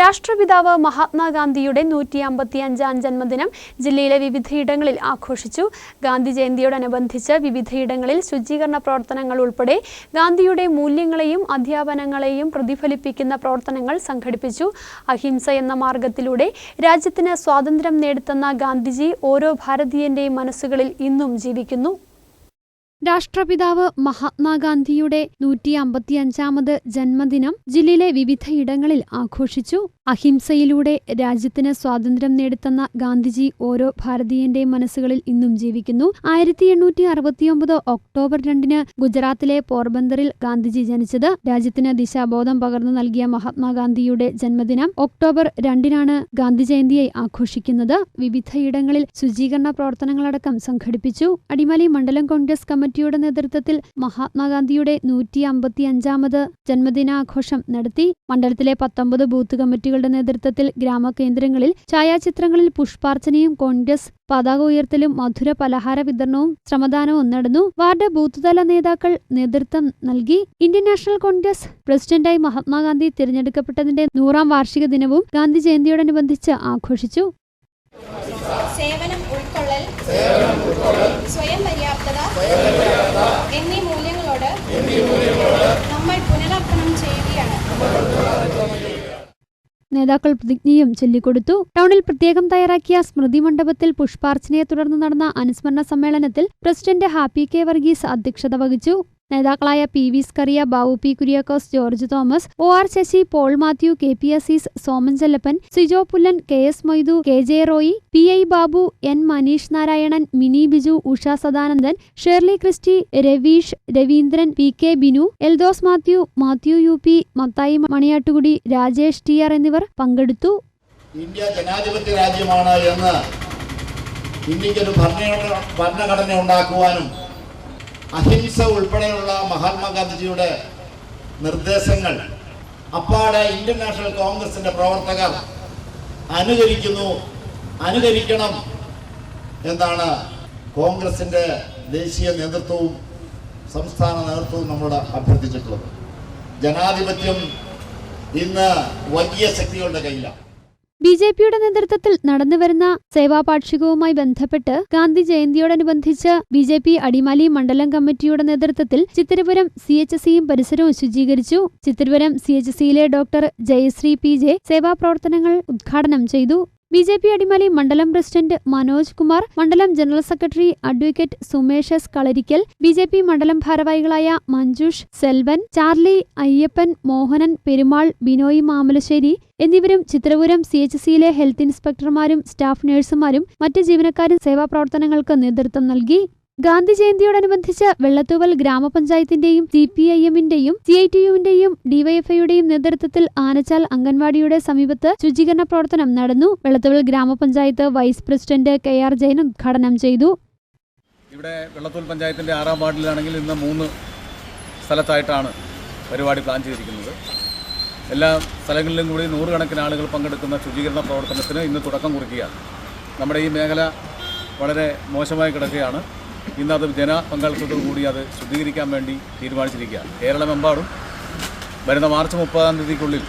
രാഷ്ട്രപിതാവ് മഹാത്മാഗാന്ധിയുടെ നൂറ്റി അമ്പത്തി അഞ്ചാം ജന്മദിനം ജില്ലയിലെ വിവിധയിടങ്ങളിൽ ആഘോഷിച്ചു. ഗാന്ധി ജയന്തിയോടനുബന്ധിച്ച് വിവിധയിടങ്ങളിൽ ശുചീകരണ പ്രവർത്തനങ്ങൾ ഉൾപ്പെടെ ഗാന്ധിയുടെ മൂല്യങ്ങളെയും അധ്യാപനങ്ങളെയും പ്രതിഫലിപ്പിക്കുന്ന പ്രവർത്തനങ്ങൾ സംഘടിപ്പിച്ചു. അഹിംസ എന്ന മാർഗത്തിലൂടെ രാജ്യത്തിന് സ്വാതന്ത്ര്യം നേടിത്തന്ന ഗാന്ധിജി ഓരോ ഭാരതീയന്റെയും മനസ്സുകളിൽ ഇന്നും ജീവിക്കുന്നു. രാഷ്ട്രപിതാവ് മഹാത്മാഗാന്ധിയുടെ നൂറ്റി അമ്പത്തിയഞ്ചാമത് ജന്മദിനം ജില്ലയിലെ വിവിധയിടങ്ങളിൽ ആഘോഷിച്ചു. അഹിംസയിലൂടെ രാജ്യത്തിന് സ്വാതന്ത്ര്യം നേടിത്തന്ന ഗാന്ധിജി ഓരോ ഭാരതീയന്റെയും മനസ്സുകളിൽ ഇന്നും ജീവിക്കുന്നു. ആയിരത്തി എണ്ണൂറ്റി അറുപത്തിയൊമ്പത് ഒക്ടോബർ രണ്ടിന് ഗുജറാത്തിലെ പോർബന്ദറിൽ ഗാന്ധിജി ജനിച്ചത്. രാജ്യത്തിന് ദിശാബോധം പകർന്നു നൽകിയ മഹാത്മാഗാന്ധിയുടെ ജന്മദിനം ഒക്ടോബർ രണ്ടിനാണ് ഗാന്ധി ജയന്തിയായി ആഘോഷിക്കുന്നത്. വിവിധയിടങ്ങളിൽ ശുചീകരണ പ്രവർത്തനങ്ങളടക്കം സംഘടിപ്പിച്ചു. അടിമാലി മണ്ഡലം കോൺഗ്രസ് കമ്മിറ്റിയുടെ നേതൃത്വത്തിൽ മഹാത്മാഗാന്ധിയുടെ നൂറ്റി അമ്പത്തിയഞ്ചാമത് ജന്മദിനാഘോഷം നടത്തി. മണ്ഡലത്തിലെ പത്തൊമ്പത് ബൂത്ത് കമ്മിറ്റികളുടെ നേതൃത്വത്തിൽ ഗ്രാമകേന്ദ്രങ്ങളിൽ ഛായാചിത്രങ്ങളിൽ പുഷ്പാർച്ചനയും കോൺഗ്രസ് പതാക ഉയർത്തലും മധുര പലഹാര വിതരണവും ശ്രമദാനവും നടന്നു. വാർഡ് ബൂത്ത്തല നേതാക്കൾ നേതൃത്വം നൽകി. ഇന്ത്യൻ നാഷണൽ കോൺഗ്രസ് പ്രസിഡന്റായി മഹാത്മാഗാന്ധി തിരഞ്ഞെടുക്കപ്പെട്ടതിന്റെ നൂറാം വാർഷിക ദിനവും ഗാന്ധി ജയന്തിയോടനുബന്ധിച്ച് ആഘോഷിച്ചു. സേവനം ഉൾക്കൊള്ളൽ സ്വയം പര്യാപ്തത എന്നീ മൂല്യങ്ങളോട് നമ്മൾ പുനരർപ്പണം ചെയ്യുകയാണ്. നേതാക്കൾ പ്രതിജ്ഞയും ചൊല്ലിക്കൊടുത്തു. ടൗണിൽ പ്രത്യേകം തയ്യാറാക്കിയ സ്മൃതി മണ്ഡപത്തിൽ പുഷ്പാർച്ചനയെ തുടർന്ന് നടന്ന അനുസ്മരണ സമ്മേളനത്തിൽ പ്രസിഡന്റ് ഹാപ്പി കെ വർഗീസ് അധ്യക്ഷത വഹിച്ചു. നേതാക്കളായ P V Skaria Babu P Kuriakose George Thomas O R Sasi Paul Mathew K P Azeez Soman Chellappan Sijo Pullan K S Moidu K J Roy P I Babu N Manish Narayanan Mini Biju Usha Sadanandan Shirley Christy Ravish Raveendran P K Binu Eldhose Mathew Mathew U P Mathai Maniyattukudi Rajesh T R എന്നിവർ പങ്കെടുത്തു. India ജനാധിപത്യ രാജ്യമാണ് എന്ന് ഇന്ത്യക്കൊരു ഭരണ ഭരണഘടന ഉണ്ടാക്കുവാനും അഹിംസ ഉൾപ്പെടെയുള്ള മഹാത്മാഗാന്ധിജിയുടെ നിർദ്ദേശങ്ങൾ അപ്പാടെ ഇന്ത്യൻ നാഷണൽ കോൺഗ്രസിന്റെ പ്രവർത്തകർ അനുകരിക്കുന്നു. അനുകരിക്കണം എന്നാണ് കോൺഗ്രസിന്റെ ദേശീയ നേതൃത്വവും സംസ്ഥാന നേതൃത്വവും നമ്മളോട് അഭ്യർത്ഥിച്ചിട്ടുള്ളത്. ജനാധിപത്യം ഇന്ന് വലിയ ശക്തികളുടെ കയ്യിലാണ്. ബി ജെ പിയുടെ നേതൃത്വത്തിൽ നടന്നുവരുന്ന സേവാപാക്ഷികവുമായി ബന്ധപ്പെട്ട് ഗാന്ധി ജയന്തിയോടനുബന്ധിച്ച് ബി ജെ പി അടിമാലി മണ്ഡലം കമ്മിറ്റിയുടെ നേതൃത്വത്തിൽ ചിത്തിരപുരം സി എച്ച് സിയും പരിസരവും ശുചീകരിച്ചു. ചിത്തിരപുരം സി എച്ച് സിയിലെ ഡോക്ടർ ജയശ്രീ പി ജെ സേവാപ്രവർത്തനങ്ങൾ ഉദ്ഘാടനം ചെയ്തു. ബി ജെ പി അടിമാലി മണ്ഡലം പ്രസിഡന്റ് മനോജ് കുമാർ മണ്ഡലം general secretary advocate Sumesh S Kalarickal B J P മണ്ഡലം ഭാരവാഹികളായ മഞ്ജുഷ് സെൽവൻ ചാർലി അയ്യപ്പൻ മോഹനൻ പെരുമാൾ ബിനോയ് മാമലശ്ശേരി എന്നിവരും ചിത്രപുരം സി എച്ച് സിയിലെ ഹെൽത്ത് ഇൻസ്പെക്ടർമാരും സ്റ്റാഫ് നഴ്സുമാരും മറ്റ് ജീവനക്കാരും സേവാപ്രവർത്തനങ്ങൾക്ക് നേതൃത്വം നൽകി. ഗാന്ധി ജയന്തിയോടനുബന്ധിച്ച് വെള്ളത്തൂവൽ ഗ്രാമപഞ്ചായത്തിന്റെയും സി പി ഐ എമ്മിന്റെയും സി ഐ ടി യുവിന്റെയും ഡിവൈഎഫ്ഐയുടെയും നേതൃത്വത്തിൽ ആനച്ചാൽ അംഗൻവാടിയുടെ സമീപത്ത് ശുചീകരണ പ്രവർത്തനം നടന്നു. വെള്ളത്തൂവൽ ഗ്രാമപഞ്ചായത്ത് vice president K R Jayan ഉദ്ഘാടനം ചെയ്തു. ഇവിടെ വെള്ളത്തൂൽ പഞ്ചായത്തിന്റെ ആറാം വാർഡിലാണെങ്കിൽ ഇന്ന് മൂന്ന് സ്ഥലത്തായിട്ടാണ് പരിപാടി പ്ലാൻ ചെയ്തിരിക്കുന്നത്. എല്ലാ സ്ഥലങ്ങളിലും കൂടി നൂറുകണക്കിന് ആളുകൾ പങ്കെടുക്കുന്ന ശുചീകരണ പ്രവർത്തനത്തിന് ഇന്ന് തുടക്കം കുറിക്കുകയാണ്. നമ്മുടെ ഈ മേഖല വളരെ മോശമായി കിടക്കുകയാണ്. ഇന്ന് അത് ജനപങ്കാളിത്തത്തോടു കൂടി അത് ശുദ്ധീകരിക്കാൻ വേണ്ടി തീരുമാനിച്ചിരിക്കുകയാണ്. കേരളമെമ്പാടും വരുന്ന മാർച്ച് മുപ്പതാം തീയതിക്കുള്ളിൽ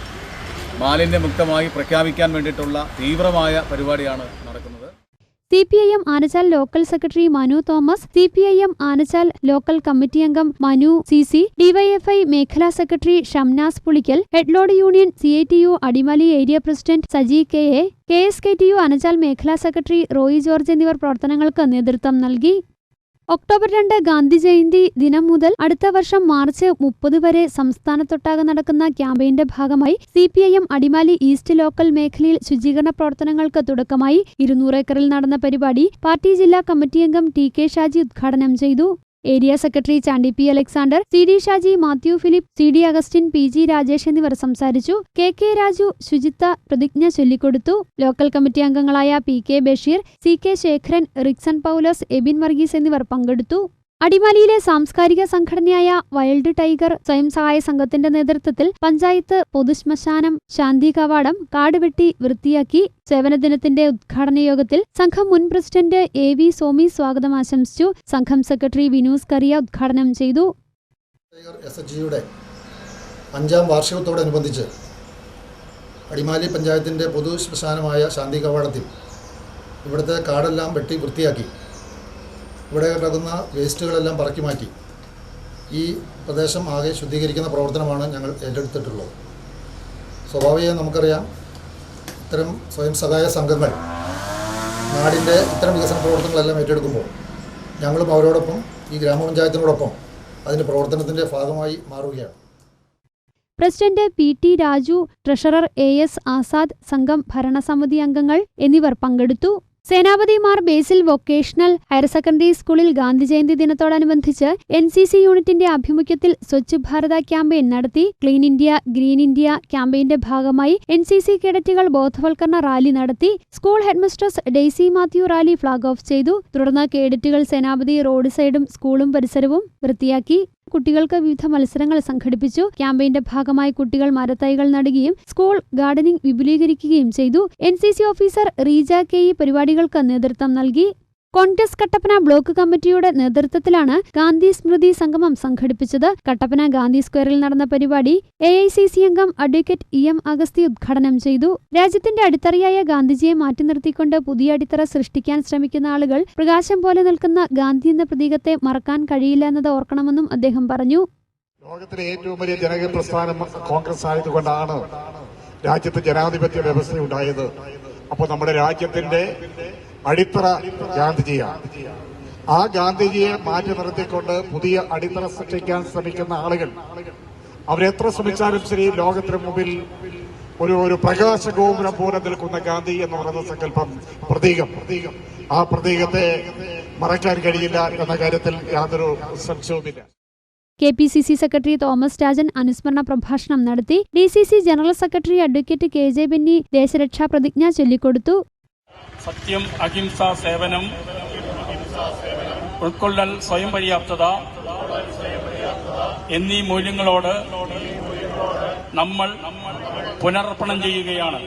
മാലിന്യമുക്തമായി പ്രഖ്യാപിക്കാൻ വേണ്ടിയിട്ടുള്ള തീവ്രമായ പരിപാടിയാണ് നടക്കുന്നത്. C P I M Anachal local secretary Manu Thomas C P I M Anachal local committee അംഗം മനു സി സി ഡിവൈഎഫ്ഐ മേഖലാ secretary Shamnas Pulickal headload union C I T U Adimali area president Saji K A K S K T U Anachal മേഖലാ secretary Roy George എന്നിവർ പ്രവർത്തനങ്ങൾക്ക് നേതൃത്വം നൽകി. October രണ്ട് ഗാന്ധി ജയന്തി ദിനം മുതൽ അടുത്ത വർഷം മാർച്ച് മുപ്പത് വരെ സംസ്ഥാനത്തൊട്ടാകെ നടക്കുന്ന ക്യാമ്പയിന്റെ ഭാഗമായി C P I M Adimali east local മേഖലയിൽ ശുചീകരണ പ്രവർത്തനങ്ങൾക്ക് തുടക്കമായി. ഇരുന്നൂറ് ഏക്കറിൽ നടന്ന പരിപാടി പാർട്ടി ജില്ലാ കമ്മിറ്റി അംഗം ടി കെ ഷാജി ഉദ്ഘാടനം ചെയ്തു. Area secretary Chandy P Alexander C D Shaji Mathew Philip C D Augustine P G Rajesh എന്നിവർ സംസാരിച്ചു. കെ കെ രാജു ശുചിത്വ പ്രതിജ്ഞ ചൊല്ലിക്കൊടുത്തു. ലോക്കൽ കമ്മിറ്റി അംഗങ്ങളായ P K Basheer C K Sekharan Rixon Paulose Ebin Varghese എന്നിവർ പങ്കെടുത്തു. അടിമാലിയിലെ സാംസ്കാരിക സംഘടനയായ വൈൽഡ് ടൈഗർ സ്വയം സഹായ സംഘത്തിന്റെ നേതൃത്വത്തിൽ പഞ്ചായത്ത് പൊതുശ്മശാനം ശാന്തി കവാടം കാടുവെട്ടി വൃത്തിയാക്കി സേവനദിനത്തിന്റെ ഉദ്ഘാടന യോഗത്തിൽ സംഘം മുൻ പ്രസിഡന്റ് എ വി സോമി സ്വാഗതം ആശംസിച്ചു. സംഘം സെക്രട്ടറി വിനൂസ് കറിയ ഉദ്ഘാടനം ചെയ്തു. അഞ്ചാം വാർഷികത്തോടനുബന്ധിച്ച് അടിമാലി പഞ്ചായത്തിന്റെ പൊതു ശ്മശാനമായ ശാന്തി കവാടത്തിൽ ഇവിടുത്തെ കാടെല്ലാം വെട്ടി വൃത്തിയാക്കി ഇവിടെ കിടക്കുന്ന വേസ്റ്റുകളെല്ലാം പറക്കി മാറ്റി. ഈ പ്രദേശം ആകെ ശുദ്ധീകരിക്കുന്ന പ്രവർത്തനമാണ് ഞങ്ങൾ ഏറ്റെടുത്തിട്ടുള്ളത്. സ്വാഭാവികം നമുക്കറിയാം ഇത്തരം സ്വയം സഹായ സംഘങ്ങൾ നാടിന്റെ ഇത്തരം വികസന പ്രവർത്തനങ്ങളെല്ലാം ഏറ്റെടുക്കുമ്പോൾ ഞങ്ങളും അവരോടൊപ്പം ഈ ഗ്രാമപഞ്ചായത്തിനോടൊപ്പം അതിന്റെ പ്രവർത്തനത്തിന്റെ ഭാഗമായി മാറുകയാണ്. President P T Raju treasurer A S Azad സംഘം ഭരണസമിതി അംഗങ്ങൾ എന്നിവർ പങ്കെടുത്തു. സേനാപതിമാർ ബേസിൽ വൊക്കേഷണൽ ഹയർ സെക്കൻഡറി സ്കൂളിൽ ഗാന്ധി ജയന്തി ദിനത്തോടനുബന്ധിച്ച് എൻ സി സി യൂണിറ്റിന്റെ ആഭിമുഖ്യത്തിൽ സ്വച്ഛ് ഭാരത ക്യാമ്പയിൻ നടത്തി ക്ലീൻ ഇന്ത്യ ഗ്രീൻ ഇന്ത്യ ക്യാമ്പയിന്റെ ഭാഗമായി എൻ സി സി കേഡറ്റുകൾ ബോധവൽക്കരണ റാലി നടത്തി school headmistress Daisy Mathew rally flag off ചെയ്തു. തുടർന്ന് കേഡറ്റുകൾ സേനാപതി റോഡ് സൈഡും സ്കൂളും പരിസരവും വൃത്തിയാക്കി. കുട്ടികൾക്ക് വിവിധ മത്സരങ്ങൾ സംഘടിപ്പിച്ചു. ക്യാമ്പയിന്റെ ഭാഗമായി കുട്ടികൾ മരത്തൈകൾ നടുകയും സ്കൂൾ ഗാർഡനിംഗ് വിപുലീകരിക്കുകയും ചെയ്തു. എൻ ഓഫീസർ റീജ കെ പരിപാടികൾക്ക് നേതൃത്വം നൽകി. കോൺഗ്രസ് കട്ടപ്പന ബ്ലോക്ക് കമ്മിറ്റിയുടെ നേതൃത്വത്തിലാണ് ഗാന്ധി സ്മൃതി സംഗമം സംഘടിപ്പിച്ചത്. കട്ടപ്പന ഗാന്ധി സ്ക്വയറിൽ നടന്ന പരിപാടി എ അംഗം അഡ്വക്കേറ്റ് ഇ എം അഗസ്തി ഉദ്ഘാടനം ചെയ്തു. രാജ്യത്തിന്റെ അടിത്തറയായ ഗാന്ധിജിയെ മാറ്റി നിർത്തിക്കൊണ്ട് പുതിയ അടിത്തറ സൃഷ്ടിക്കാൻ ശ്രമിക്കുന്ന ആളുകൾ പ്രകാശം പോലെ നിൽക്കുന്ന ഗാന്ധി എന്ന പ്രതീകത്തെ മറക്കാൻ കഴിയില്ല എന്നത് ഓർക്കണമെന്നും അദ്ദേഹം പറഞ്ഞു. ലോകത്തിലെ ഏറ്റവും വലിയ ജനകീയ പ്രസ്ഥാനം കോൺഗ്രസ് ആയതുകൊണ്ടാണ് രാജ്യത്ത് ജനാധിപത്യ വ്യവസ്ഥ ഉണ്ടായത്. അപ്പോൾ നമ്മുടെ രാജ്യത്തിന്റെ അടിത്തറ ഗാന്ധിജിയാണ്. ആ ഗാന്ധിജിയെ മാറ്റി നിർത്തിക്കൊണ്ട് പുതിയ അടിത്തറ സൃഷ്ടിക്കാൻ ശ്രമിക്കുന്ന ആളുകൾ അവരെത്ര ശ്രമിച്ചാലും ശരി ലോകത്തിന് മുമ്പിൽ ഒരു ഒരു പ്രകാശ ഗോപുരം പോലെ നിൽക്കുന്ന ഗാന്ധി എന്ന് പറയുന്ന സങ്കല്പം പ്രതീകം. പ്രതീകം ആ പ്രതീകത്തെ മറക്കാൻ കഴിയില്ല എന്ന കാര്യത്തിൽ യാതൊരു സംശയവുമില്ല. K P C C secretary Thomas Rajan അനുസ്മരണ പ്രഭാഷണം നടത്തി D C C general secretary advocate K J Benny ദേശരക്ഷാ പ്രതിജ്ഞ ചൊല്ലിക്കൊടുത്തു. സത്യം അഹിംസ സേവനം ഉൾക്കൊള്ളൽ സ്വയം പര്യാപ്തത എന്നീ മൂല്യങ്ങളോട് നമ്മൾ പുനർപ്പണം ചെയ്യുകയാണ്.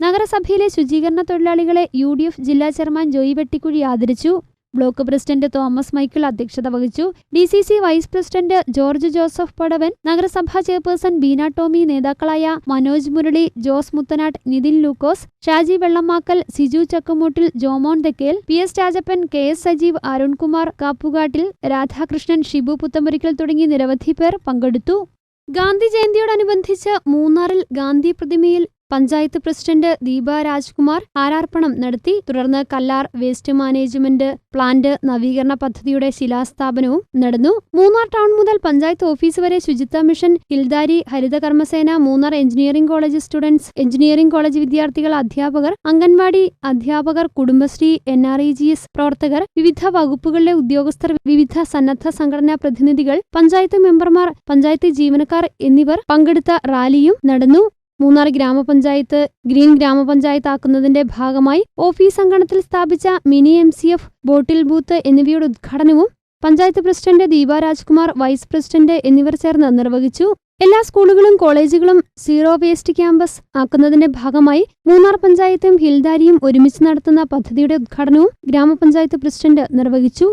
നഗരസഭയിലെ ശുചീകരണ തൊഴിലാളികളെ യു ഡി എഫ് ജില്ലാ ചെയർമാൻ ജോയി വെട്ടിക്കുഴി ആദരിച്ചു. ബ്ലോക്ക് പ്രസിഡന്റ് തോമസ് മൈക്കിൾ അധ്യക്ഷത വഹിച്ചു. D C C vice president George Joseph Padavan നഗരസഭാ ചെയർപേഴ്സൺ ബീന ടോമി നേതാക്കളായ Manoj Murali Jose Muthanattu Nithin Lukose Shaji Vellamakkal Siju Chakkamoottil Jomon Thekkel P S Rajappan K S Sajeev Arunkumar Kappukattil Radhakrishnan Shibu Puthamurickal തുടങ്ങി നിരവധി പേർ പങ്കെടുത്തു. ഗാന്ധി ജയന്തിയോടനുബന്ധിച്ച് മൂന്നാറിൽ ഗാന്ധി പ്രതിമയിൽ panchayat president Deepa Rajkumar ആരാർപ്പണം നടത്തി. തുടർന്ന് കല്ലാർ വേസ്റ്റ് മാനേജ്മെന്റ് പ്ലാന്റ് നവീകരണ പദ്ധതിയുടെ ശിലാസ്ഥാപനവും നടന്നു. മൂന്നാർ ടൗൺ മുതൽ പഞ്ചായത്ത് ഓഫീസ് വരെ ശുചിത്വ മിഷൻ ഹിൽദാരി ഹരിതകർമ്മസേന Munnar engineering college students engineering college വിദ്യാർത്ഥികൾ അധ്യാപകർ അംഗൻവാടി അധ്യാപകർ Kudumbashree N R E G S പ്രവർത്തകർ വിവിധ വകുപ്പുകളിലെ ഉദ്യോഗസ്ഥർ വിവിധ സന്നദ്ധ സംഘടനാ പ്രതിനിധികൾ പഞ്ചായത്ത് മെമ്പർമാർ പഞ്ചായത്ത് ജീവനക്കാർ എന്നിവർ പങ്കെടുത്ത റാലിയും നടന്നു. മൂന്നാർ ഗ്രാമപഞ്ചായത്ത് ഗ്രീൻ ഗ്രാമപഞ്ചായത്ത് ആക്കുന്നതിന്റെ ഭാഗമായി ഓഫീസ് അങ്കണത്തിൽ സ്ഥാപിച്ച mini M C F bottle booth എന്നിവയുടെ ഉദ്ഘാടനവും panchayat president Deepa Rajkumar vice president എന്നിവർ ചേർന്ന് നിർവഹിച്ചു. എല്ലാ സ്കൂളുകളും കോളേജുകളും സീറോ വേസ്റ്റ് ക്യാമ്പസ് ആക്കുന്നതിന്റെ ഭാഗമായി മൂന്നാർ പഞ്ചായത്തും ഹിൽദാരിയും ഒരുമിച്ച് നടത്തുന്ന പദ്ധതിയുടെ ഉദ്ഘാടനവും ഗ്രാമപഞ്ചായത്ത് പ്രസിഡന്റ് നിർവഹിച്ചു.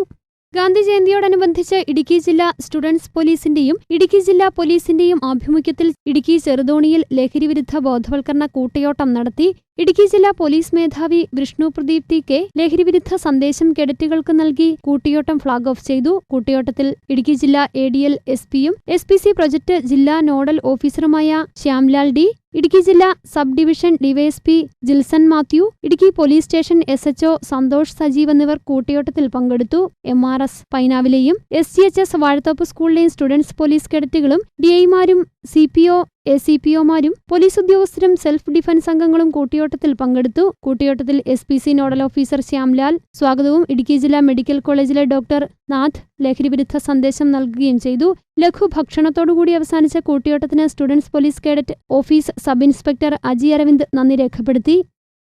ഗാന്ധി ജയന്തിയോടനുബന്ധിച്ച് ഇടുക്കി ജില്ലാ സ്റ്റുഡൻസ് പോലീസിന്റെയും ഇടുക്കി ജില്ലാ പോലീസിന്റെയും ആഭിമുഖ്യത്തിൽ ഇടുക്കി ചെറുതോണിയിൽ ലഹരിവിരുദ്ധ ബോധവൽക്കരണ കൂട്ടയോട്ടം നടത്തി ഇടുക്കി ജില്ലാ പോലീസ് മേധാവി വിഷ്ണു പ്രദീപ് ടി കെ ലഹരിവിരുദ്ധ സന്ദേശം കേഡറ്റുകൾക്ക് നൽകി കൂട്ടിയോട്ടം ഫ്ളാഗ് ഓഫ് ചെയ്തു. കൂട്ടിയോട്ടത്തിൽ ഇടുക്കി ജില്ലാ എ ഡി എൽ എസ് പിയും എസ് പി സി പ്രൊജക്ട് ജില്ലാ നോഡൽ ഓഫീസറുമായ ശ്യാംലാൽ ഡി ഇടുക്കി ജില്ലാ sub division DYSP Jilson Mathew Idukki police station S HO Santhosh Sajeev എന്നിവർ കൂട്ടിയോട്ടത്തിൽ പങ്കെടുത്തു. M R S പൈനാവിലെയും S C H S Vazhathoppu സ്കൂളിലെയും students police കേഡറ്റുകളും ഡിഐമാരും C P O A C P ഒമാരും police ഉദ്യോഗസ്ഥരും self defence അംഗങ്ങളും കൂട്ടിയോട്ടത്തിൽ പങ്കെടുത്തു. കൂട്ടിയോട്ടത്തിൽ S P C nodal officer Shyamlal സ്വാഗതവും ഇടുക്കി ജില്ലാ മെഡിക്കൽ കോളേജിലെ ഡോക്ടർ നാഥ് ലഹരിവിരുദ്ധ സന്ദേശം നൽകുകയും ചെയ്തു. ലഘു ഭക്ഷണത്തോടുകൂടി അവസാനിച്ച കൂട്ടിയോട്ടത്തിന് students police cadet office sub inspector Aji Aravind നന്ദി രേഖപ്പെടുത്തി.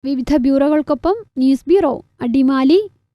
വിവിധ ബ്യൂറോകൾക്കൊപ്പം ന്യൂസ് ബ്യൂറോ അടിമാലി.